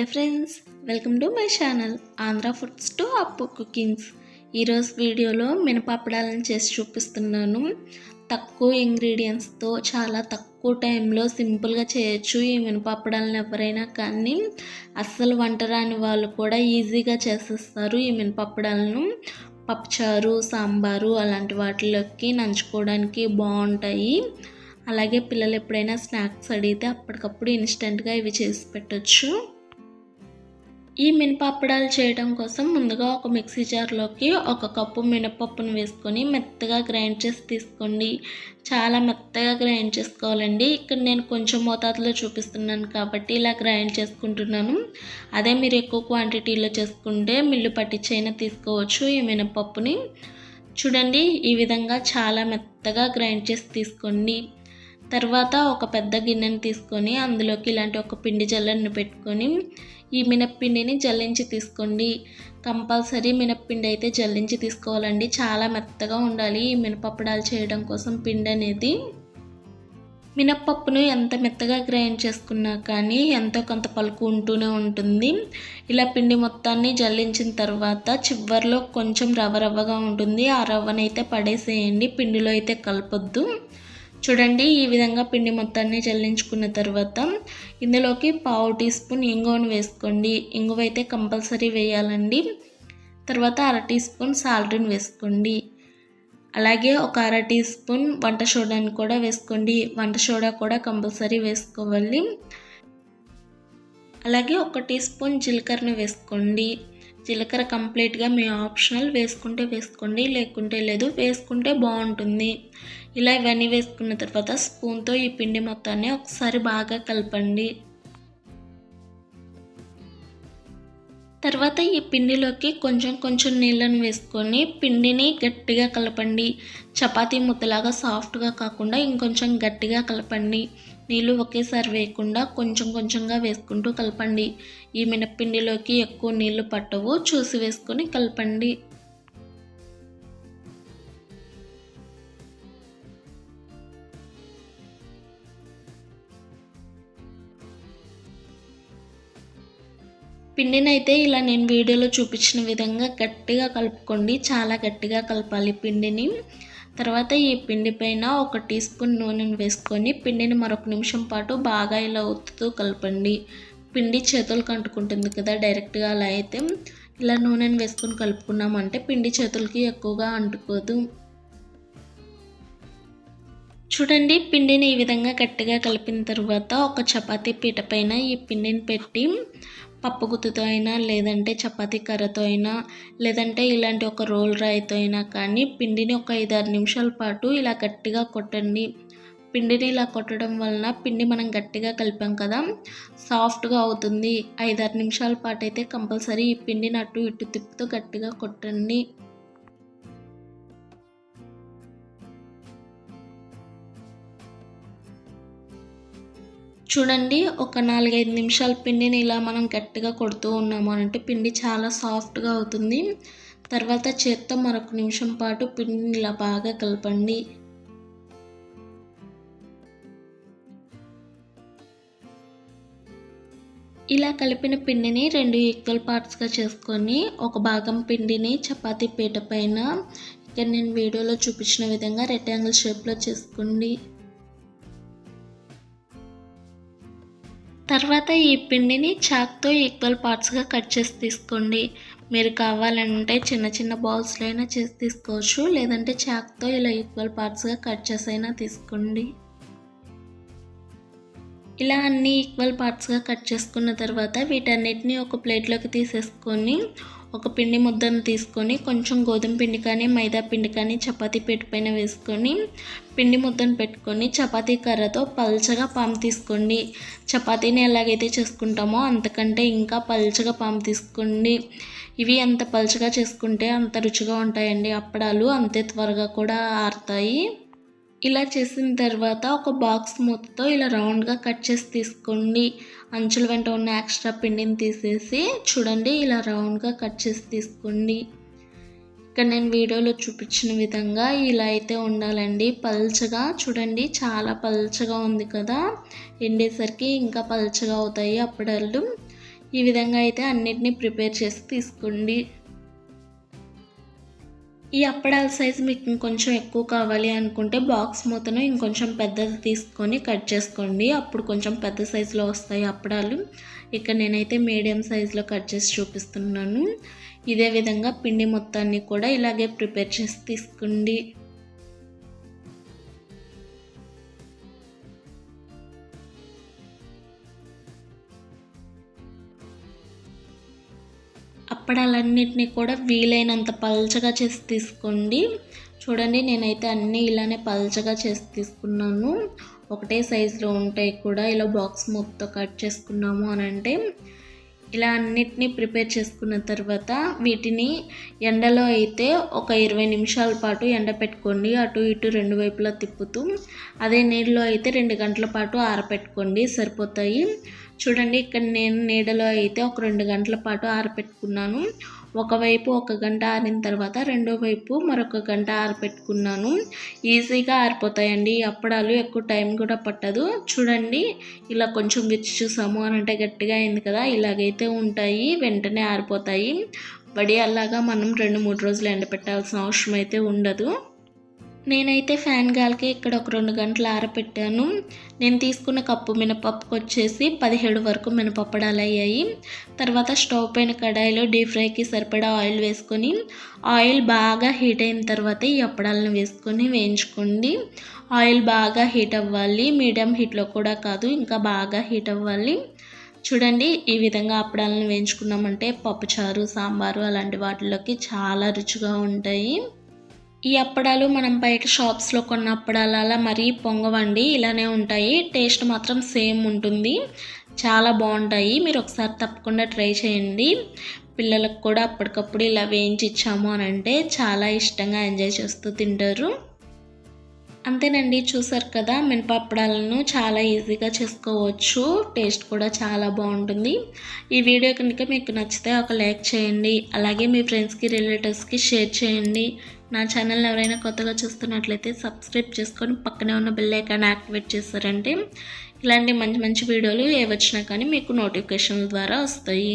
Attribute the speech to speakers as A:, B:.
A: Hello friends welcome to my channel Andhra foods to Appu cookings. ఈరోజు వీడియోలో మినపప్పడాలను చేసి చూపిస్తున్నాను. తక్కువ ఇంగ్రీడియంట్స్తో చాలా తక్కువ టైంలో సింపుల్గా చేయొచ్చు ఈ మినపప్పడాలను ఎవరైనా కానీ. అస్సలు వంట రాని వాళ్ళు కూడా ఈజీగా చేసేస్తారు ఈ మినపప్పడాలను. పప్పుచారు సాంబారు అలాంటి వాటిలోకి నంచుకోవడానికి బాగుంటాయి. అలాగే పిల్లలు ఎప్పుడైనా స్నాక్స్ అడిగితే అప్పటికప్పుడు ఇన్స్టెంట్గా ఇవి చేసి పెట్టచ్చు. ఈ మినపప్పడాలు చేయడం కోసం ముందుగా ఒక మిక్సీ జార్లోకి ఒక కప్పు మినపప్పును వేసుకొని మెత్తగా గ్రైండ్ చేసి తీసుకోండి. చాలా మెత్తగా గ్రైండ్ చేసుకోవాలండి. ఇక్కడ నేను కొంచెం మోతాదులో చూపిస్తున్నాను కాబట్టి ఇలా గ్రైండ్ చేసుకుంటున్నాను. అదే మీరు ఎక్కువ క్వాంటిటీలో చేసుకుంటే మిల్లు పట్టించైనా తీసుకోవచ్చు ఈ మినపప్పుని. చూడండి ఈ విధంగా చాలా మెత్తగా గ్రైండ్ చేసి తీసుకోండి. తర్వాత ఒక పెద్ద గిన్నెని తీసుకొని అందులోకి ఇలాంటి ఒక పిండి జల్లెని పెట్టుకొని ఈ మినప్పిండిని జల్లించి తీసుకోండి. కంపల్సరీ మినప్పిండి అయితే జల్లించి తీసుకోవాలండి. చాలా మెత్తగా ఉండాలి ఈ మినపప్పడాలు చేయడం కోసం పిండి అనేది. మినప్పప్పును ఎంత మెత్తగా గ్రైండ్ చేసుకున్నా కానీ ఎంతో కొంత పలుకు ఉంటూనే ఉంటుంది. ఇలా పిండి మొత్తాన్ని జల్లించిన తర్వాత చివరిలో కొంచెం రవ్వ రవ్వగా ఉంటుంది. ఆ రవ్వనైతే పడేసేయండి. పిండిలో అయితే కలపొద్దు. చూడండి ఈ విధంగా పిండి మొత్తాన్ని చల్లించుకున్న తర్వాత ఇందులోకి పావు టీ స్పూన్ ఇంగువను వేసుకోండి. ఇంగువ అయితే కంపల్సరీ వేయాలండి. తర్వాత అర టీ స్పూన్ సాల్ట్ని వేసుకోండి. అలాగే ఒక అర టీ స్పూన్ వంట సోడాని కూడా వేసుకోండి. వంట సోడా కూడా కంపల్సరీ వేసుకోవాలి. అలాగే ఒక టీ స్పూన్ జీలకర్రను వేసుకోండి. జీలకర్ర కంప్లీట్గా మీ ఆప్షనల్ వేసుకుంటే వేసుకోండి లేకుంటే లేదు వేసుకుంటే బాగుంటుంది. ఇలా ఇవన్నీ వేసుకున్న తర్వాత స్పూన్తో ఈ పిండి మొత్తాన్ని ఒకసారి బాగా కలపండి. తర్వాత ఈ పిండిలోకి కొంచెం కొంచెం నీళ్ళను వేసుకొని పిండిని గట్టిగా కలపండి. చపాతీ ముద్దలాగా సాఫ్ట్గా కాకుండా ఇంకొంచెం గట్టిగా కలపండి. నీళ్ళు ఒకేసారి వేయకుండా కొంచెం కొంచెంగా వేసుకుంటూ కలపండి. ఈ మినప్పిండిలోకి ఎక్కువ నీళ్ళు పట్టవు. చూసి వేసుకొని కలపండి. పిండిని అయితే ఇలా నేను వీడియోలో చూపించిన విధంగా గట్టిగా కలుపుకోండి. చాలా గట్టిగా కలపాలి పిండిని. తర్వాత ఈ పిండి పైన ఒక టీ స్పూన్ నూనెను వేసుకొని పిండిని మరొక నిమిషం పాటు బాగా ఇలా ఒత్తుతూ కలపండి. పిండి చేతులకు అంటుకుంటుంది కదా డైరెక్ట్గా అలా అయితే ఇలా నూనెను వేసుకొని కలుపుకున్నామంటే పిండి చేతులకి ఎక్కువగా అంటుకోదు. చూడండి పిండిని ఈ విధంగా గట్టిగా కలిపిన తర్వాత ఒక చపాతీ పీట పైన ఈ పిండిని పెట్టి పప్పు గుత్తుతో అయినా లేదంటే చపాతీ కర్రతో అయినా లేదంటే ఇలాంటి ఒక రోల్ రాయితో అయినా కానీ పిండిని ఒక ఐదారు నిమిషాల పాటు ఇలా గట్టిగా కొట్టండి. పిండిని ఇలా కొట్టడం వలన పిండి మనం గట్టిగా కలిపాం కదా సాఫ్ట్గా అవుతుంది. ఐదారు నిమిషాల పాటు అయితే కంపల్సరీ ఈ పిండిని అటు ఇటు తిప్పుతూ గట్టిగా కొట్టండి. చూడండి ఒక నాలుగైదు నిమిషాల పిండిని ఇలా మనం గట్టిగా కొడుతూ ఉన్నాము అంటే పిండి చాలా సాఫ్ట్గా అవుతుంది. తర్వాత చేత్తో మరొక నిమిషం పాటు పిండిని ఇలా బాగా కలపండి. ఇలా కలిపిన పిండిని రెండు ఈక్వల్ పార్ట్స్గా చేసుకొని ఒక భాగం పిండిని చపాతీ పీట పైన. ఇక్కడ నేను వీడియోలో చూపించిన విధంగా రెక్టాంగిల్ షేప్లో చేసుకోండి. తర్వాత ఈ పిండిని చాక్తో ఈక్వల్ పార్ట్స్గా కట్ చేసి తీసుకోండి. మీరు కావాలంటే చిన్న చిన్న బౌల్స్లో అయినా చేసి తీసుకోవచ్చు లేదంటే చాక్తో ఇలా ఈక్వల్ పార్ట్స్గా కట్ చేసి అయినా తీసుకోండి. ఇలా అన్ని ఈక్వల్ పార్ట్స్గా కట్ చేసుకున్న తర్వాత వీటన్నిటిని ఒక ప్లేట్లోకి తీసేసుకొని ఒక పిండి ముద్దను తీసుకొని కొంచెం గోధుమ పిండి కానీ మైదా పిండి కానీ చపాతీ పెట్టి పైన వేసుకొని పిండి ముద్దను పెట్టుకొని చపాతీ కర్రతో పల్చగా పాము తీసుకోండి. చపాతీని ఎలాగైతే చేసుకుంటామో అంతకంటే ఇంకా పల్చగా పాము తీసుకోండి. ఇవి ఎంత పల్చగా చేసుకుంటే అంత రుచిగా ఉంటాయండి. అప్పడాలు అంతే త్వరగా కూడా ఆరుతాయి. ఇలా చేసిన తర్వాత ఒక బాక్స్ మూతతో ఇలా రౌండ్గా కట్ చేసి తీసుకోండి. అంచుల వెంట ఉన్న ఎక్స్ట్రా పిండిని తీసేసి చూడండి ఇలా రౌండ్గా కట్ చేసి తీసుకోండి. ఇక్కడ నేను వీడియోలో చూపించిన విధంగా ఇలా అయితే ఉండాలండి. పల్చగా చూడండి చాలా పల్చగా ఉంది కదా. ఎండేసరికి ఇంకా పల్చగా అవుతాయి అప్పడాలు ఈ విధంగా అయితే అన్నిటినీ ప్రిపేర్ చేసి తీసుకోండి. ఈ అప్పడాల సైజు మీకు ఇంకొంచెం ఎక్కువ కావాలి అనుకుంటే బాక్స్ మూతను ఇంకొంచెం పెద్దది తీసుకొని కట్ చేసుకోండి. అప్పుడు కొంచెం పెద్ద సైజులో వస్తాయి అప్పడాలు. ఇక్కడ నేనైతే మీడియం సైజులో కట్ చేసి చూపిస్తున్నాను. ఇదే విధంగా పిండి మొత్తాన్ని కూడా ఇలాగే ప్రిపేర్ చేసి తీసుకోండి. అప్పడాలన్నిటినీ కూడా వీలైనంత పల్చగా చేసి తీసుకోండి. చూడండి నేనైతే అన్నీ ఇలానే పల్చగా చేసి తీసుకున్నాను. ఒకటే సైజులో ఉంటాయి కూడా. ఇలా బాక్స్ మొత్తం కట్ చేసుకున్నాము అని అంటే ఇలా అన్నిటినీ ప్రిపేర్ చేసుకున్న తర్వాత వీటిని ఎండలో అయితే ఒక ఇరవై నిమిషాల పాటు ఎండ పెట్టుకోండి అటు ఇటు రెండు వైపులా తిప్పుతూ అదే నీళ్ళలో అయితే రెండు గంటల పాటు ఆరపెట్టుకోండి. సరిపోతాయి. చూడండి ఇక్కడ నేను నీడలో అయితే ఒక రెండు గంటల పాటు ఆరపెట్టుకున్నాను. ఒకవైపు ఒక గంట ఆరిన తర్వాత రెండో వైపు మరొక గంట ఆరపెట్టుకున్నాను. ఈజీగా ఆరిపోతాయండి. అప్పడాలు ఎక్కువ టైం కూడా పట్టదు. చూడండి ఇలా కొంచెం విచ్చి చూసాము అని అంటే గట్టిగా అయింది కదా ఇలాగైతే ఉంటాయి వెంటనే ఆరిపోతాయి. వడి అలాగా మనం రెండు మూడు రోజులు ఎండపెట్టాల్సిన అవసరం అయితే ఉండదు. నేనైతే ఫ్యాన్ గాలికి ఇక్కడ ఒక రెండు గంటలు ఆరపెట్టాను. నేను తీసుకున్న కప్పు మినపప్పుకి వచ్చేసి పదిహేడు వరకు మినపప్పడాలు అయ్యాయి తర్వాత స్టవ్ పైన కడాయిలో డీప్ ఫ్రైకి సరిపడా ఆయిల్ వేసుకొని ఆయిల్ బాగా హీట్ అయిన తర్వాత ఈ అప్పడాలను వేసుకొని వేయించుకోండి. ఆయిల్ బాగా హీట్ అవ్వాలి. మీడియం హీట్లో కూడా కాదు ఇంకా బాగా హీట్ అవ్వాలి. చూడండి ఈ విధంగా అప్పడాలను వేయించుకున్నామంటే పప్పుచారు సాంబారు అలాంటి వాటిలోకి చాలా రుచిగా ఉంటాయి. ఈ అప్పడాలు మనం బయట షాప్స్లో కొన్న అప్పడాలు అలా మరీ పొంగవండి ఇలానే ఉంటాయి. టేస్ట్ మాత్రం సేమ్ ఉంటుంది. చాలా బాగుంటాయి. మీరు ఒకసారి తప్పకుండా ట్రై చేయండి. పిల్లలకు కూడా అప్పటికప్పుడు ఇలా వేయించి ఇచ్చాము అని అంటే చాలా ఇష్టంగా ఎంజాయ్ చేస్తూ తింటారు. అంతేనండి చూసారు కదా మినపప్పడాలను చాలా ఈజీగా చేసుకోవచ్చు. టేస్ట్ కూడా చాలా బాగుంటుంది. ఈ వీడియో కనుక మీకు నచ్చితే ఒక లైక్ చేయండి. అలాగే మీ ఫ్రెండ్స్కి రిలేటివ్స్కి షేర్ చేయండి. నా ఛానల్ ఎవరైనా కొత్తగా చూస్తున్నట్లయితే సబ్స్క్రైబ్ చేసుకొని పక్కనే ఉన్న బెల్ ఐకాన్ యాక్టివేట్ చేస్తారంటే ఇలాంటి మంచి మంచి వీడియోలు ఏ వచ్చినా కానీ మీకు నోటిఫికేషన్ల ద్వారా వస్తాయి.